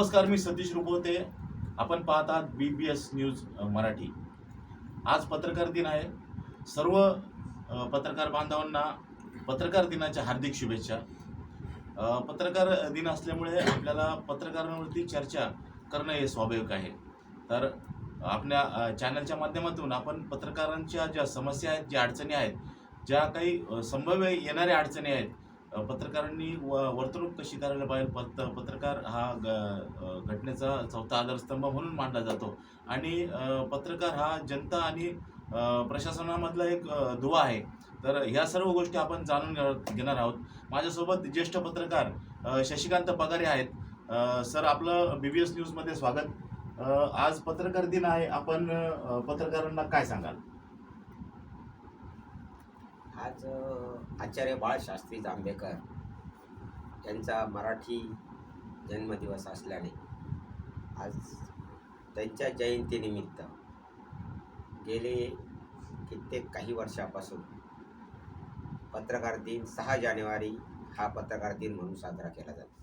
नमस्कार मी सतीश रुपवते. आपण पाहत आहात B B S News Marathi. आज पत्रकार दिन आहे. सर्व पत्रकार बांधवांना पत्रकार दिनाच्या हार्दिक शुभेच्छा. पत्रकार दिन असल्यामुळे आपल्याला पत्रकारांवरती चर्चा करणं हे स्वाभाविक आहे. तर आपल्या चॅनलच्या माध्यमातून आपण पत्रकारांच्या ज्या समस्या आहेत ज्या अडचणी आहेत ज्या काही संभाव्य येणाऱ्या अडचणी आहेत पत्रकारांनी व वर्तणूक कशी करायला पाहिजे? पत पत्रकार हा ग घटनेचा चौथा आधारस्तंभ म्हणून मानला जातो. आणि पत्रकार हा जनता आणि प्रशासनामधला एक दुवा आहे. तर ह्या सर्व गोष्टी आपण जाणून घेणार- घेणार आहोत. माझ्यासोबत ज्येष्ठ पत्रकार शशिकांत पगारे आहेत. सर आपलं बी बी एस न्यूजमध्ये स्वागत. आज पत्रकार दिन आहे. आपण पत्रकारांना काय सांगाल? आज आचार्य बाळशास्त्री जांभेकर यांचा मराठी जन्मदिवस असल्याने आज त्यांच्या जयंतीनिमित्त गेले कित्येक काही वर्षापासून पत्रकार दिन सहा जानेवारी हा पत्रकार दिन म्हणून साजरा केला जातो.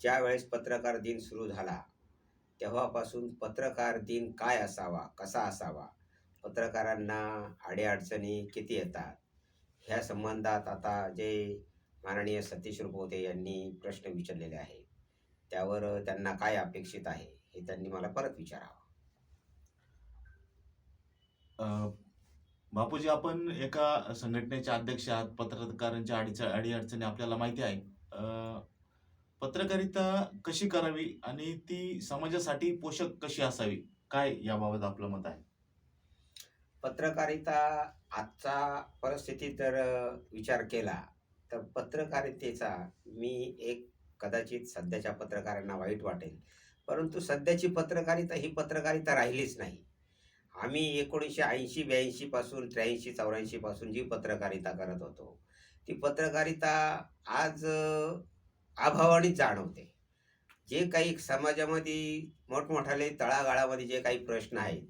ज्या वेळेस पत्रकार दिन सुरू झाला तेव्हापासून पत्रकार दिन काय असावा कसा असावा पत्रकारांना अडीअडचणी किती येतात? ह्या संबंधात आता जे माननीय सतीश रुपवते यांनी प्रश्न विचारलेले आहे त्यावर त्यांना काय अपेक्षित आहे हे त्यांनी मला परत विचारावं. बापूजी आपण एका संघटनेचे अध्यक्ष आहात पत्रकारांच्या अडीच अडीअडचणी आपल्याला माहिती आहे पत्रकारिता कशी करावी आणि ती समाजासाठी पोषक कशी असावी? काय याबाबत आपलं मत आहे? पत्रकारिता आजचा परिस्थितीत जर विचार केला तर पत्रकारितेचा मी एक कदाचित सध्याच्या पत्रकारांना वाईट वाटेल. परंतु सध्याची पत्रकारिता ही पत्रकारिता राहिलीच नाही. आम्ही एकोणीसशे ऐंशी ब्याऐंशीपासून त्र्याऐंशी चौऱ्याऐंशीपासून जी पत्रकारिता करत होतो ती पत्रकारिता आज अभावानेच जाणवते. जे काही समाजामध्ये मोठमोठाले तळागाळामध्ये जे काही प्रश्न आहेत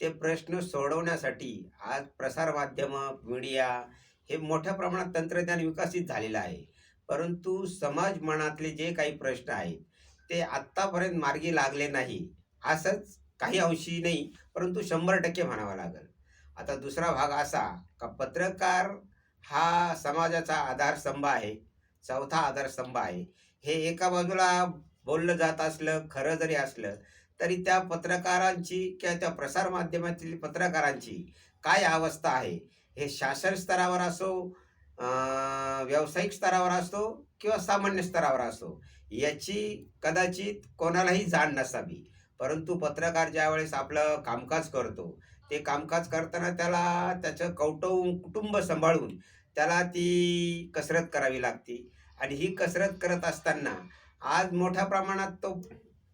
ते प्रश्न सोडवण्यासाठी आज प्रसारमाध्यमं मीडिया हे मोठ्या प्रमाणात तंत्रज्ञान विकसित झालेलं आहे. परंतु समाज मनातले जे काही प्रश्न आहेत ते आत्तापर्यंत मार्गी लागले नाही असंच काही अंशी नाही परंतु शंभर टक्के म्हणावं लागेल. आता दुसरा भाग असा का पत्रकार हा समाजाचा आधारस्तंभ आहे चौथा आधारस्तंभ आहे. हे एका बाजूला बोललं जात असलं खरं जरी असलं तरी त्या पत्रकारांची किंवा त्या प्रसारमाध्यमातील पत्रकारांची काय अवस्था आहे? हे शासन स्तरावर असो व्यावसायिक स्तरावर असो किंवा सामान्य स्तरावर असो याची कदाचित कोणालाही जाण नसावी. परंतु पत्रकार ज्यावेळेस आपलं कामकाज करतो ते कामकाज करताना त्याला त्याचं कौटुंब कुटुंब सांभाळून त्याला ती कसरत करावी लागते. आणि ही कसरत करत असताना आज मोठ्या प्रमाणात तो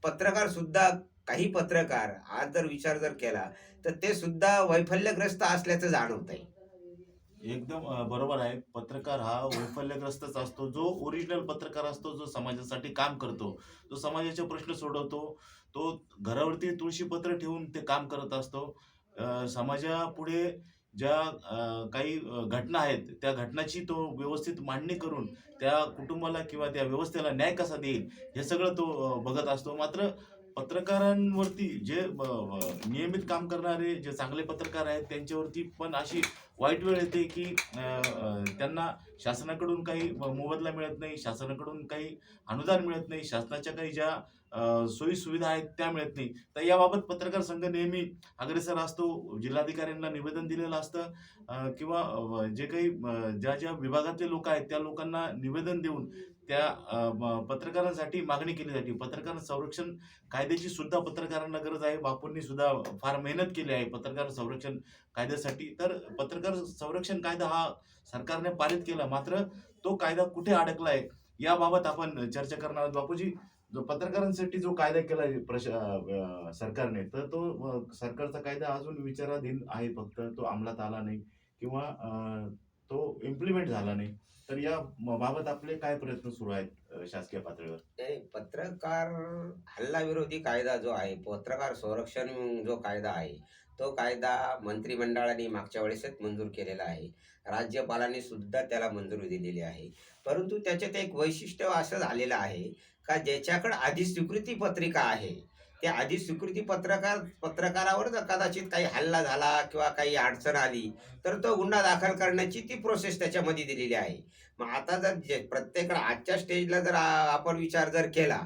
पत्रकारसुद्धा काही पत्रकार आज जर विचार जर केला तर ते सुद्धा वैफल्यग्रस्त असल्याचं जाणवत आहे एकदम बरोबर आहे. पत्रकार हा वैफल्यग्रस्तच असतो. जो ओरिजिनल पत्रकार असतो जो समाजासाठी काम करतो जो समाजाचे प्रश्न सोडवतो तो घरावरती तुळशीपत्र ठेवून ते काम करत असतो. समाजापुढे ज्या काही घटना आहेत त्या घटनाची तो व्यवस्थित मांडणी करून त्या कुटुंबाला किंवा त्या व्यवस्थेला न्याय कसा देईल हे सगळं तो बघत असतो. मात्र पत्रकारांवरती जे नियमित काम करणारे जे चांगले पत्रकार आहेत त्यांच्यावरती पण अशी वाईट वेळ येते की त्यांना शासनाकडून काही मोबदला मिळत नाही शासनाकडून काही अनुदान मिळत नाही. शासनाच्या काही ज्या सोयीसुविधा आहेत त्या मिळत नाही. तर याबाबत पत्रकार संघ नेहमी अग्रेसर असतो. जिल्हाधिकाऱ्यांना निवेदन दिलेलं असतं. किंवा जे काही ज्या ज्या विभागातले लोक आहेत त्या लोकांना निवेदन देऊन त्या पत्रकारांसाठी मागणी केली जाते. पत्रकार संरक्षण कायद्याची सुद्धा पत्रकारांना गरज आहे. बापूंनी सुद्धा फार मेहनत केली आहे पत्रकार संरक्षण कायद्यासाठी. तर पत्रकार संरक्षण कायदा हा सरकारने पारित केला. मात्र तो कायदा कुठे अडकला आहे याबाबत आपण चर्चा करणार आहोत. बापूजी जो पत्रकारांसाठी जो कायदा केला प्रश सरकारने तर तो सरकारचा कायदा अजून विचाराधीन आहे फक्त. तो अंमलात आला नाही किंवा तो इम्प्लिमेंट झाला नाही. तर या बाबत आपले काय प्रयत्न सुरू आहेत शासकीय पातळीवर? पत्रकार हल्ला विरोधी कायदा जो आहे पत्रकार संरक्षण जो कायदा आहे तो कायदा मंत्रिमंडळाने मागच्या वेळेसच मंजूर केलेला आहे. राज्यपालांनी सुद्धा त्याला मंजुरी दिलेली आहे. परंतु त्याच्यात एक वैशिष्ट्य असं झालेलं आहे का ज्याच्याकडे आधी स्वीकृती पत्रिका आहे त्या आधी स्वीकृती पत्रकार पत्रकारावर जर कदाचित काही हल्ला झाला किंवा काही अडचण आली तर तो गुन्हा दाखल करण्याची ती प्रोसेस त्याच्यामध्ये दिलेली आहे. मग आता जर जे प्रत्येकाला आजच्या स्टेजला जर आपण विचार जर केला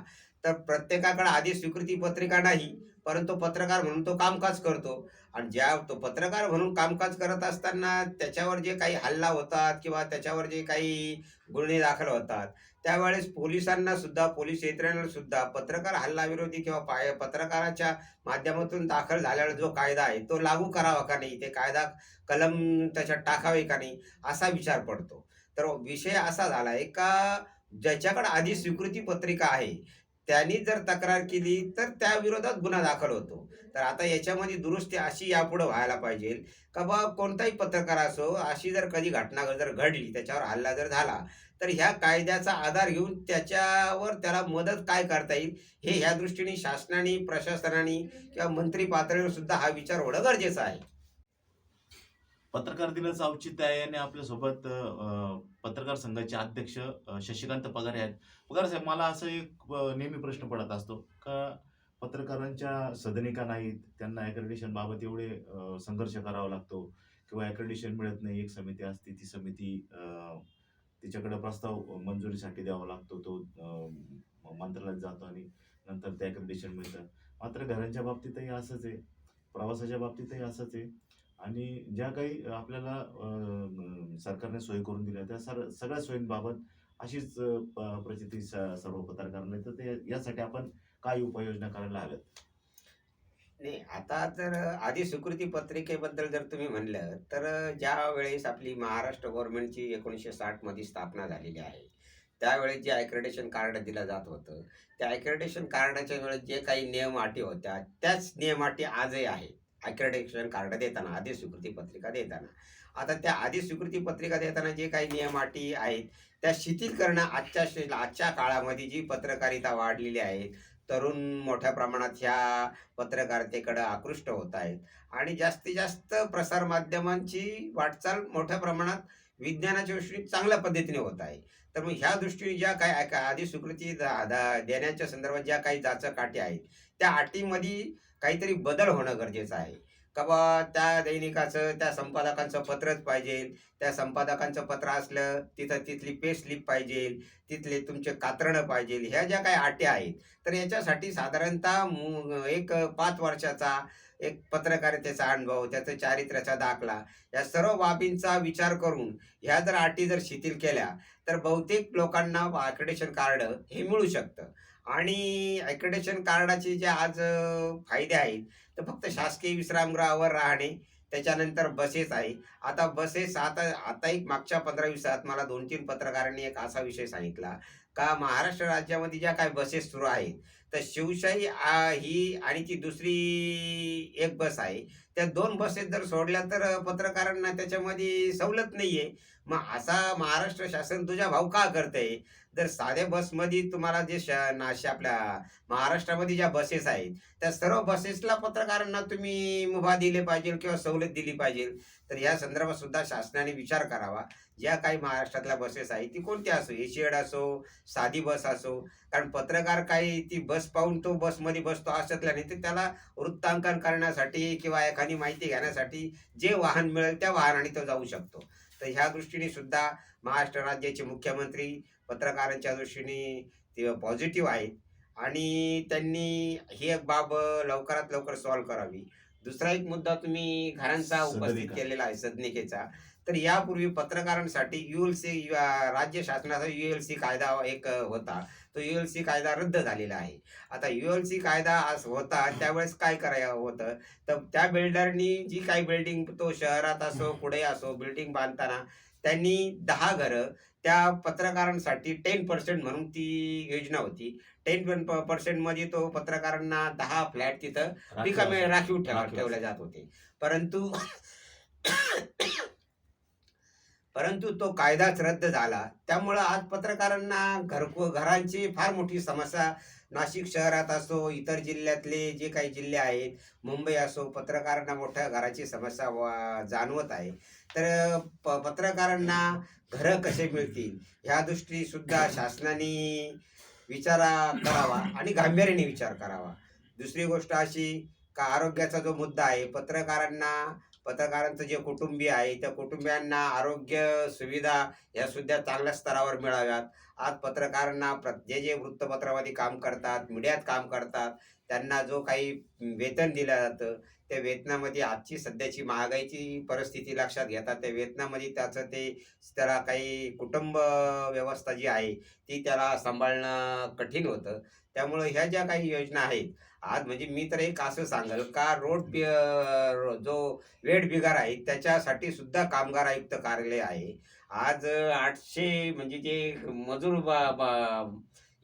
तर प्रत्येकाकडे आधी स्वीकृती पत्रिका नाही परंतु पत्रकार म्हणून तो कामकाज करतो. आणि ज्या तो पत्रकार म्हणून कामकाज करत असताना त्याच्यावर जे काही हल्ला होतात किंवा त्याच्यावर जे काही गुन्हे दाखल होतात त्यावेळेस पोलिसांना सुद्धा पोलीस यंत्रणेला सुद्धा पत्रकार हल्लाविरोधी किंवा पाय पत्रकाराच्या माध्यमातून दाखल झालेला जो कायदा आहे तो लागू करावा का नाही ते कायदा कलम त्याच्यात टाकावे का नाही असा विचार पडतो. तर विषय असा झाला आहे का ज्याच्याकडे आधी स्वीकृती पत्रिका आहे त्यांनी जर तक्रार केली तर त्या विरोधात गुन्हा दाखल होतो. तर आता याच्यामध्ये दुरुस्ती अशी यापुढे व्हायला पाहिजे का बा कोणताही पत्रकार असो अशी जर कधी घटना जर घडली त्याच्यावर हल्ला जर झाला तर ह्या कायद्याचा आधार घेऊन त्याच्यावर त्याला मदत काय करता येईल हे ह्या दृष्टीने शासनाने प्रशासनाने किंवा मंत्री पातळीवर सुद्धा हा विचार होणं गरजेचं आहे. पत्रकार दिनाचं औचित्य आहे आणि आपल्यासोबत पत्रकार संघाचे अध्यक्ष शशिकांत पगारे आहेत. पगार साहेब मला असं एक नेहमी प्रश्न पडत असतो का पत्रकारांच्या सदनिका नाहीत त्यांना accreditation बाबत एवढे संघर्ष करावा लागतो किंवा ॲक्रेडिशन मिळत नाही एक समिती असते ती समिती तिच्याकडे प्रस्ताव मंजुरीसाठी द्यावा लागतो तो मंत्रालयात जातो आणि नंतर ते ॲक्रेडिशन मिळतं. मात्र घरांच्या बाबतीतही असंच आहे प्रवासाच्या बाबतीतही असंच आहे. आणि ज्या काही आपल्याला सरकारने सोयी करून दिल्या त्या सर सगळ्या सोयींबाबत अशीच प- प्रचिती स- सर्व पत्रकारांना तर ते यासाठी आपण काय उपाययोजना करायला हव्यात. नाही आता तर आधी स्वीकृती पत्रिकेबद्दल जर तुम्ही म्हणलं तर ज्या वेळेस आपली महाराष्ट्र गव्हर्नमेंटची एकोणीसशे साठमध्ये स्थापना झालेली आहे त्यावेळेस जे ॲक्रेडिशन कार्ड दिलं जात होतं त्या आयक्रेडेशन कार्डाच्या वेळेस जे काही नियम अटी होत्या त्याच नियम अटी आजही आहे ॲक्रेडिशन कार्ड देताना आधी स्वीकृती पत्रिका देताना. आता त्या आधी स्वीकृती पत्रिका देताना जे काही नियम अटी आहेत त्या शिथिल करणं आजच्या आजच्या काळामध्ये जी पत्रकारिता वाढलेली आहे तरुण मोठ्या प्रमाणात ह्या पत्रकारितेकडं आकृष्ट होत आहेत. आणि जास्तीत जास्त प्रसार माध्यमांची वाटचाल मोठ्या प्रमाणात विज्ञानाच्या दृष्टीने चांगल्या पद्धतीने होत आहे. तर मग ह्या दृष्टीने ज्या काही आक- आधी स्वीकृती दा- देण्याच्या संदर्भात ज्या काही जाचक अटी आहेत त्या अटीमध्ये काहीतरी बदल होणं गरजेचं आहे. का बा त्या दैनिकाचं त्या संपादकांचं पत्रच पाहिजे. त्या संपादकांचं पत्र असलं तिथं तिथली पे स्लिप पाहिजे. तिथले तुमचे कात्रणं पाहिजे. ह्या ज्या काही अटी आहेत तर याच्यासाठी साधारणतः एक पाच वर्षाचा एक पत्रकारितेचा अनुभव त्याचा चारित्र्याचा दाखला या सर्व बाबींचा विचार करून ह्या जर अटी जर शिथिल केल्या तर बहुतेक लोकांना ॲक्रेडिशन कार्ड हे मिळू शकतं. आणि ॲक्रेडेशन कार्डाचे जे आज फायदे आहेत तर फक्त शासकीय विश्रामगृहावर राहणे त्याच्यानंतर बसेस आहे आता बसेस आता आता एक मागच्या पंधरा दिवसात मला दोन तीन पत्रकारांनी एक असा विषय सांगितला का महाराष्ट्र राज्यामध्ये ज्या काही बसेस सुरू आहेत तर शिवशाही ही आणि ती दुसरी एक बस आहे. त्या दोन बसेस जर सोडल्या तर पत्रकारांना त्याच्यामध्ये सवलत नाही आहे मग असा महाराष्ट्र शासन तुझ्या भाऊ का करते जर साध्या बसमध्ये तुम्हाला जे श नाशे आपल्या महाराष्ट्रामध्ये ज्या बसेस आहेत त्या सर्व बसेसला पत्रकारांना तुम्ही मुभा दिले पाहिजे किंवा सवलत दिली पाहिजे तर या संदर्भात सुद्धा शासनाने विचार करावा. ज्या काही महाराष्ट्रातल्या बसेस आहेत ती कोणती असो? एशियड असो साधी बस असो कारण पत्रकार काही ती बस पाहून तो बसमध्ये बसतो असल्याने नाही तर त्याला वृत्तांकन करण्यासाठी किंवा एखादी माहिती घेण्यासाठी जे वाहन मिळेल त्या वाहनाने तो जाऊ शकतो. तर ह्या दृष्टीने सुद्धा महाराष्ट्र राज्याचे मुख्यमंत्री पत्रकारांच्या दृष्टीने ते पॉझिटिव्ह आहेत. आणि त्यांनी ही एक बाब लवकरात लवकर सॉल्व्ह करावी. दुसरा एक मुद्दा तुम्ही घरांचा उपस्थित. केलेला आहे सदनिकेचा. तर यापूर्वी पत्रकारांसाठी युएलसी राज्य शासनाचा युएलसी कायदा एक होता. तो युएलसी कायदा रद्द झालेला आहे. आता युएलसी कायदा आज होता त्यावेळेस काय करायला होतं? तर त्या बिल्डरनी जी काही बिल्डिंग तो शहरात असो कुठे असो बिल्डिंग बांधताना त्यांनी दहा घरं त्या पत्रकारांसाठी टेन पर्सेंट म्हणून ती योजना होती. टेन पर्सेंटमध्ये तो पत्रकारांना दहा फ्लॅट तिथं रिकामे राखीव ठेवा ठेवले जात होते. परंतु परंतु तो कायदाच रद्द झाला. त्यामुळं आज पत्रकारांना घर घरांची फार मोठी समस्या. नाशिक शहरात असो इतर जिल्ह्यातले जे काही जिल्हे आहेत मुंबई असो पत्रकारांना मोठ्या घराची समस्या वा- जाणवत आहे. तर प पत्रकारांना घरं कसे मिळतील? ह्या दृष्टीसुद्धा शासनाने विचारा करावा आणि गांभीर्याने विचार करावा. दुसरी गोष्ट अशी का आरोग्याचा जो मुद्दा आहे पत्रकारांना पत्रकारांचं जे कुटुंबीय आहे त्या कुटुंबियांना आरोग्य सुविधा या सुद्धा चांगल्या स्तरावर मिळाव्यात. आज पत्रकारांना प्र जे जे वृत्तपत्रामध्ये काम करतात मीडियात काम करतात त्यांना जो काही वेतन दिलं जातं त्या वेतनामध्ये आजची सध्याची महागाईची परिस्थिती लक्षात घेतात त्या वेतनामध्ये त्याचं ते त्याला काही कुटुंब व्यवस्था जी आहे ती त्याला सांभाळणं कठीण होतं. त्यामुळं ह्या ज्या काही योजना आहेत आज म्हणजे मी तर एक असं सांगेल का रोड जो वेड बिगार आहे त्याच्यासाठी सुद्धा कामगार आयुक्त कार्यालय आहे. आज आठशे म्हणजे जे मजूर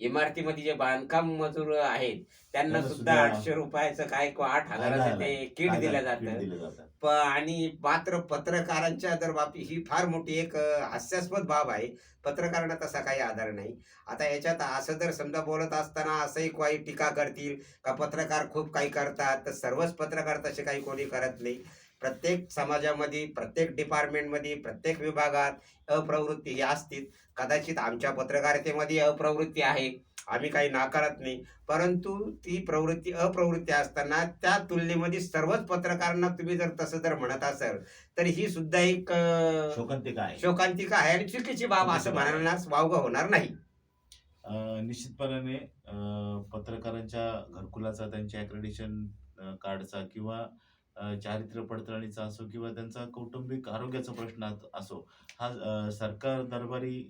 इमारतीमध्ये जे बांधकाम मजूर आहेत त्यांना सुद्धा आठशे रुपयाचं काय को आठ हजाराचं ते किट दिलं जातं. आणि मात्र पत्रकारांच्या जर बाबी ही फार मोठी एक हास्यास्पद बाब आहे. पत्रकारांना तसा काही आधार नाही. आता याच्यात असं जर समजा बोलत असताना असंही काही टीका करतील का पत्रकार खूप काही करतात तर सर्वच पत्रकार तसे काही कोणी करत नाही. प्रत्येक समाजामध्ये प्रत्येक डिपार्टमेंटमध्ये प्रत्येक विभागात अप्रवृत्ती ही असतील. कदाचित आमच्या पत्रकारितेमध्ये अप्रवृत्ती आहे. आम्ही काही नाकारत नाही. परंतु ती प्रवृत्ती अप्रवृत्ती असताना त्या तुलनेमध्ये सर्वच पत्रकारांना तुम्ही जर तसं जर म्हणत असाल तर ही सुद्धा एक शोकांतिका आहे. शोकांतिका आहे आणि चुकीची बाब असं. म्हणायला वावगं होणार नाही. निश्चितपणाने पत्रकारांच्या घरकुलाचा त्यांच्या अक्रेडिशन कार्डचा किंवा चारित्र्य पडताळणीचा असो किंवा त्यांचा कौटुंबिक आरोग्याचा प्रश्न असो हा सरकार दरबारी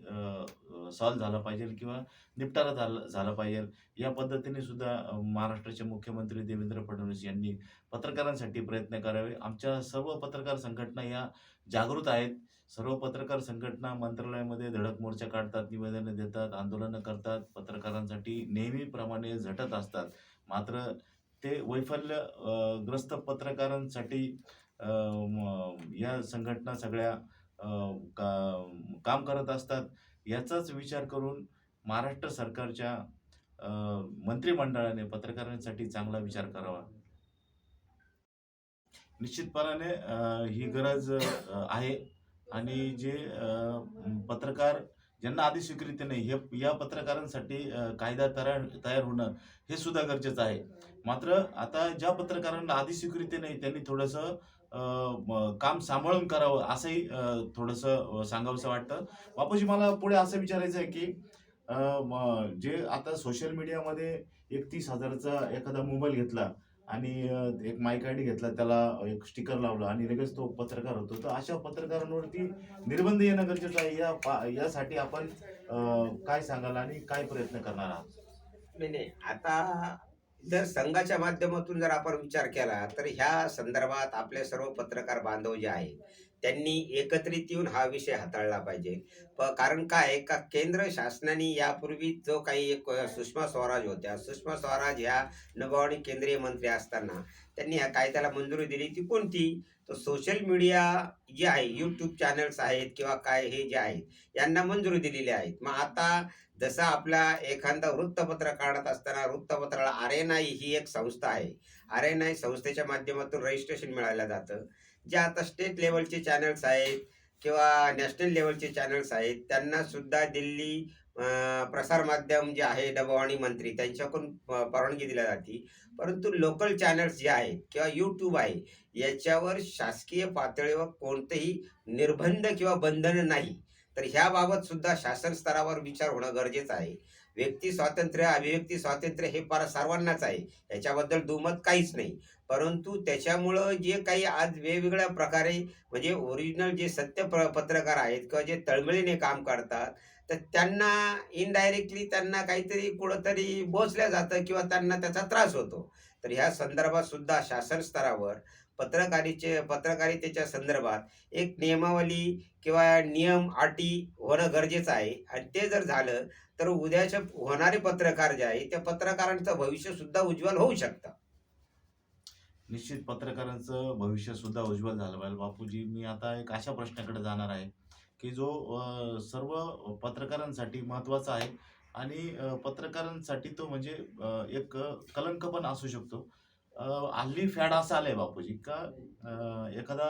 सॉल्व्ह झाला पाहिजे किंवा निपटारा झाला झाला पाहिजे. या पद्धतीने सुद्धा महाराष्ट्राचे मुख्यमंत्री देवेंद्र फडणवीस यांनी पत्रकारांसाठी प्रयत्न करावे. आमच्या सर्व पत्रकार संघटना या जागृत आहेत. सर्व पत्रकार संघटना मंत्रालयामध्ये धडक मोर्चा काढतात निवेदनं देतात आंदोलनं करतात. पत्रकारांसाठी नेहमीप्रमाणे झटत असतात. मात्र ते वैफल्य ग्रस्त पत्रकारांसाठी या संघटना सगळ्या का- काम करत असतात. याचाच विचार करून महाराष्ट्र सरकारच्या अं, मंत्रिमंडळाने पत्रकारांसाठी चांगला विचार करावा. निश्चितपणाने ही गरज आहे. आणि जे अं, पत्रकार ज्यांना आधी स्वीकृती नाही हे या पत्रकारांसाठी कायदा तयार तयार होणं हे सुद्धा गरजेचं आहे. मात्र आता ज्या पत्रकारांना आधी स्वीकृती नाही त्यांनी थोडंसं काम सांभाळून करावं असंही थोडंसं सांगावंसं वाटतं. बापूजी मला पुढे असं विचारायचं आहे की जे आता सोशल मीडियामध्ये एक तीस हजाराचा एखादा मोबाईल घेतला आणि एक माईक आय डी घेतला त्याला एक स्टिकर लावलं आणि लगेच तो पत्रकार होतो तर अशा पत्रकारांवरती निर्बंध येणं गरजेचं आहे. या पा- यासाठी आपण काय सांगाल आणि काय प्रयत्न करणार आहात? नाही नाही. आता जर संघाच्या माध्यमातून जर आपण विचार केला तर ह्या संदर्भात आपले सर्व पत्रकार बांधव जे आहेत त्यांनी एकत्रित येऊन हा विषय हाताळला पाहिजे. प कारण काय? आहे का केंद्र शासनाने यापूर्वी जो काही एक सुषमा स्वराज होत्या सुषमा स्वराज ह्या नभोवाणी केंद्रीय मंत्री असताना त्यांनी ह्या कायद्याला मंजुरी दिली ती कोणती? तर सोशल मीडिया जे आहे यूट्यूब चॅनल्स आहेत किंवा काय हे जे आहेत यांना मंजुरी दिलेली आहेत. मग आता जसं आपला एखादा वृत्तपत्र काढत असताना वृत्तपत्राला आर एन आय ही एक संस्था आहे. आर एन आय संस्थेच्या माध्यमातून रजिस्ट्रेशन मिळायला जातं. जे आता स्टेट लेवलचे चॅनल्स आहेत किंवा नॅशनल लेवलचे चॅनल्स आहेत त्यांना सुद्धा दिल्ली प्रसारमाध्यम जे आहे डबवाणी मंत्री त्यांच्याकडून प- परवानगी दिल्या जाते. परंतु लोकल चॅनल्स जे आहेत किंवा यूट्यूब आहे याच्यावर शासकीय पातळीवर कोणतेही निर्बंध किंवा बंधन नाही. तर ह्याबाबत सुद्धा शासन स्तरावर विचार होणं गरजेचं आहे. व्यक्ती स्वातंत्र्य अभिव्यक्ती स्वातंत्र्य हे फार सर्वांनाच आहे. याच्याबद्दल दुमत काहीच नाही. परंतु त्याच्यामुळं जे काही आज वेगवेगळ्या प्रकारे म्हणजे ओरिजिनल जे सत्य प- पत्रकार आहेत किंवा जे तळमळीने काम करतात तर त्यांना इनडायरेक्टली त्यांना काहीतरी कुठंतरी बोचल्या जातं किंवा त्यांना त्याचा त्रास होतो. तर ह्या संदर्भात सुद्धा शासन स्तरावर पत्रकारीचे पत्रकारितेच्या संदर्भात एक नियमावली किंवा नियम अटी होणं गरजेचं आहे. आणि ते जर झालं तर उद्याचे होणारे पत्रकार जे आहे त्या पत्रकारांचं भविष्य सुद्धा उज्ज्वल होऊ शकतं. निश्चित पत्रकारांचं भविष्य सुद्धा उज्ज्वल झालं पाहिजे. बापूजी मी आता एक अशा प्रश्नाकडे जाणार आहे. की जो सर्व पत्रकारांसाठी महत्त्वाचा आहे. आणि पत्रकारांसाठी तो म्हणजे एक कलंक पण असू शकतो. हल्ली फॅड असं आलंय बापूजी का एखादा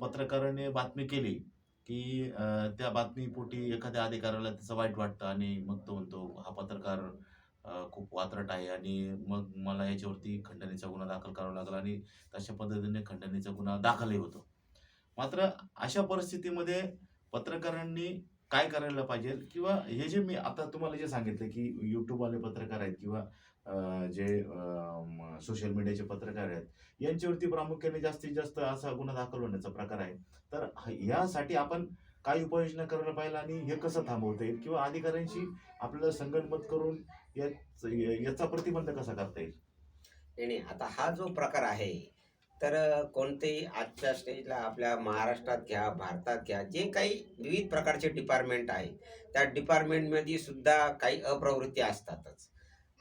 पत्रकाराने बातमी केली की त्या बातमीपोटी एखाद्या अधिकाऱ्याला त्याचं वाईट वाटतं आणि मग तो म्हणतो हा पत्रकार खूप वात्रट आहे आणि मग मला याच्यावरती खंडणीचा गुन्हा दाखल करावा लागला. आणि तशा पद्धतीने खंडणीचा गुन्हा दाखलही होतो. मात्र अशा परिस्थितीमध्ये पत्रकारांनी काय करायला पाहिजे? किंवा हे जे मी आता तुम्हाला जे सांगितलं की युट्यूबवाले पत्रकार आहेत किंवा जे सोशल मीडियाचे पत्रकार आहेत यांच्यावरती प्रामुख्याने जास्तीत जास्त असा गुन्हा दाखल होण्याचा प्रकार आहे. तर यासाठी आपण काय उपाययोजना करायला पाहिजे आणि हे कसं थांबवता येईल? किंवा अधिकाऱ्यांशी आपल्याला संगणमत करून याचा प्रतिबंध कसा करता येईल? नाही. आता हा जो प्रकार आहे तर कोणतेही आजच्या स्टेजला आपल्या महाराष्ट्रात घ्या भारतात घ्या जे काही विविध प्रकारचे डिपार्टमेंट आहे त्या डिपार्टमेंटमध्ये सुद्धा काही अप्रवृत्ती असतातच.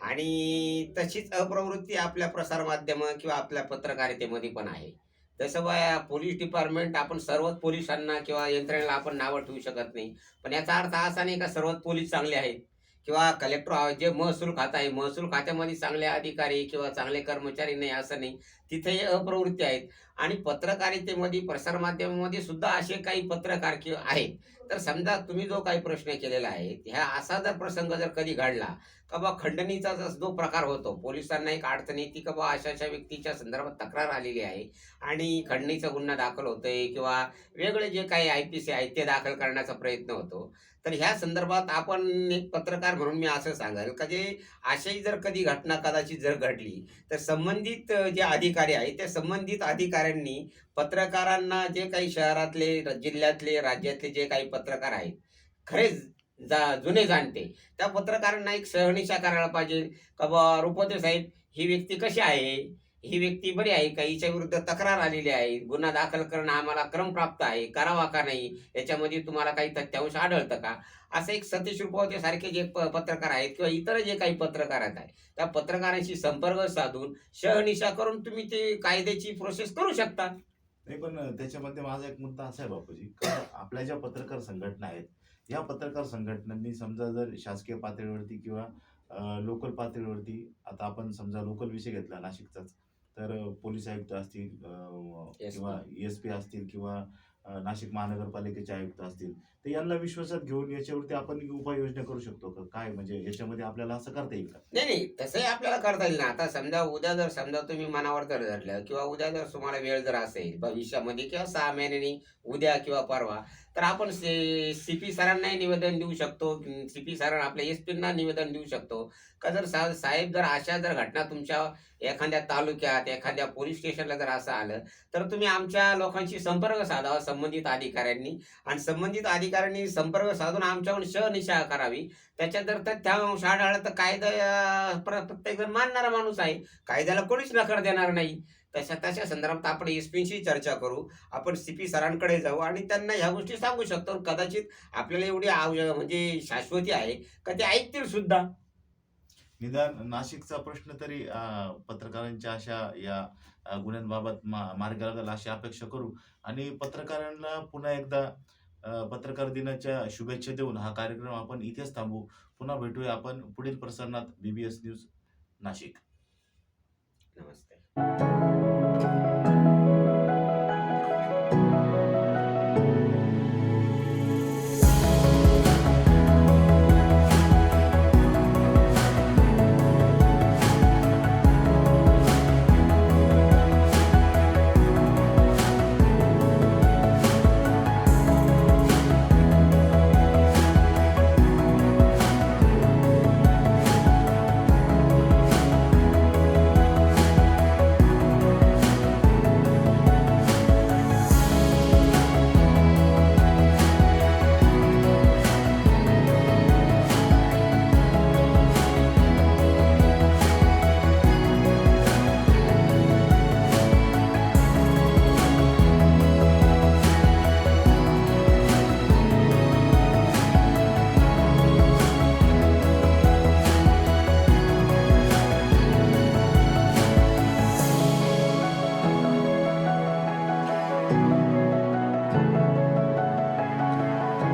आणि तशीच अप्रवृत्ती आपल्या प्रसारमाध्यमं किंवा आपल्या पत्रकारितेमध्ये पण आहे. जसं बा पोलीस डिपार्टमेंट आपण सर्वच पोलिसांना किंवा यंत्रणेला आपण नावं ठेवू शकत नाही. पण याचा अर्थ असा नाही का सर्वच पोलीस चांगले आहेत. किंवा कलेक्टर जे महसूल खातं आहे महसूल खात्यामध्ये चांगले अधिकारी किंवा चांगले कर्मचारी नाही असं नाही. तिथे अप्रवृत्ती आहेत. आणि पत्रकारितेमध्ये प्रसारमाध्यमामध्ये सुद्धा असे काही पत्रकार किंवा आहेत. तर समजा तुम्ही जो काही प्रश्न केलेला आहे ह्या असा जर प्रसंग जर कधी घडला का बा खंडणीचा जो प्रकार होतो. पोलिसांना एक अडचण येते का बा अशा अशा व्यक्तीच्या संदर्भात तक्रार आलेली आहे. आणि खंडणीचा गुन्हा दाखल होतोय किंवा वेगळे जे काही आय पी सी आहे ते दाखल करण्याचा प्रयत्न होतो. तर ह्या संदर्भात आपण एक पत्रकार म्हणून मी असं सांगेल का जे अशाही जर कधी घटना कदाचित जर घडली तर संबंधित जे अधिकारी आहेत त्या संबंधित अधिकाऱ्यांनी पत्रकारांना जे काही शहरातले जिल्ह्यातले राज्यातले जे काही पत्रकार आहेत खरेच जा जुने जाणते. त्या पत्रकारांना एक सहनिशा करायला पाहिजे. का बा रुपते साहेब ही व्यक्ती कशी आहे? ही व्यक्ती बरी आहे का? हिच्या विरुद्ध तक्रार आलेली आहे. गुन्हा दाखल करणं आम्हाला क्रमप्राप्त आहे. करावा का नाही? याच्यामध्ये तुम्हाला काही तथ्यांश आढळतं का? असं एक सतीश रुपवते सारखे जे प- पत्रकार आहेत किंवा इतर जे काही पत्रकार आहेत त्या पत्रकारांशी संपर्क साधून शहनिशा करून तुम्ही ते कायद्याची प्रोसेस करू शकता. नाही पण त्याच्यामध्ये माझा एक मुद्दा असा आहे बापूजी का आपल्या ज्या पत्रकार संघटना आहेत या पत्रकार संघटनांनी समजा जर शासकीय पातळीवरती किंवा लोकल पातळीवरती आता आपण समजा लोकल विषय घेतला नाशिकचाच तर पोलीस आयुक्त असतील. किंवा एस पी असतील किंवा नाशिक महानगरपालिकेचे आयुक्त असतील तर यांना विश्वासात घेऊन याच्यावरती आपण उपाययोजना करू शकतो का? काय? म्हणजे याच्यामध्ये आपल्याला असं करता येईल का? नाही नाही तसंही आपल्याला करता येईल ना. आता समजा उद्या जर समजा तुम्ही मनावर जर धरलं किंवा उद्या जर तुम्हाला वेळ जर असेल भविष्यामध्ये किंवा सहा महिन्यांनी उद्या किंवा परवा तर आपण सी पी सरांनाही निवेदन देऊ शकतो सी पी सरांना आपल्या एस पींना निवेदन देऊ शकतो. का जर सा साहेब जर अशा जर घटना तुमच्या एखाद्या तालुक्यात एखाद्या पोलीस स्टेशनला जर असं आलं तर तुम्ही आमच्या लोकांशी संपर्क साधावा संबंधित अधिकाऱ्यांनी. आणि संबंधित अधिकाऱ्यांनी संपर्क साधून आमच्याकडून शनिशा करावी. त्याच्यात जर तथ्यांश आढळलं तर कायदा प्रत्येक प्र- प्रत्येकजण मानणारा माणूस आहे. कायद्याला कोणीच नकार देणार नाही. तशा तशा संदर्भात आपण एसपीशी चर्चा करू आपण सीपी सरांकडे जाऊ आणि त्यांना ह्या गोष्टी सांगू शकतो. कदाचित आपल्याला एवढी आव- म्हणजे शाश्वती आहे का ते ऐकतील सुद्धा. निदान नाशिकचा प्रश्न तरी पत्रकारांच्या अशा या गुन्ह्यांबाबत मा मार्गी लागेल अशी अपेक्षा करू. आणि पत्रकारांना पुन्हा एकदा पत्रकार दिनाच्या शुभेच्छा देऊन हा कार्यक्रम आपण इथेच थांबू पुन्हा भेटूया आपण पुढील प्रसारणात बीबीएस न्यूज नाशिक. नमस्ते. Thank you.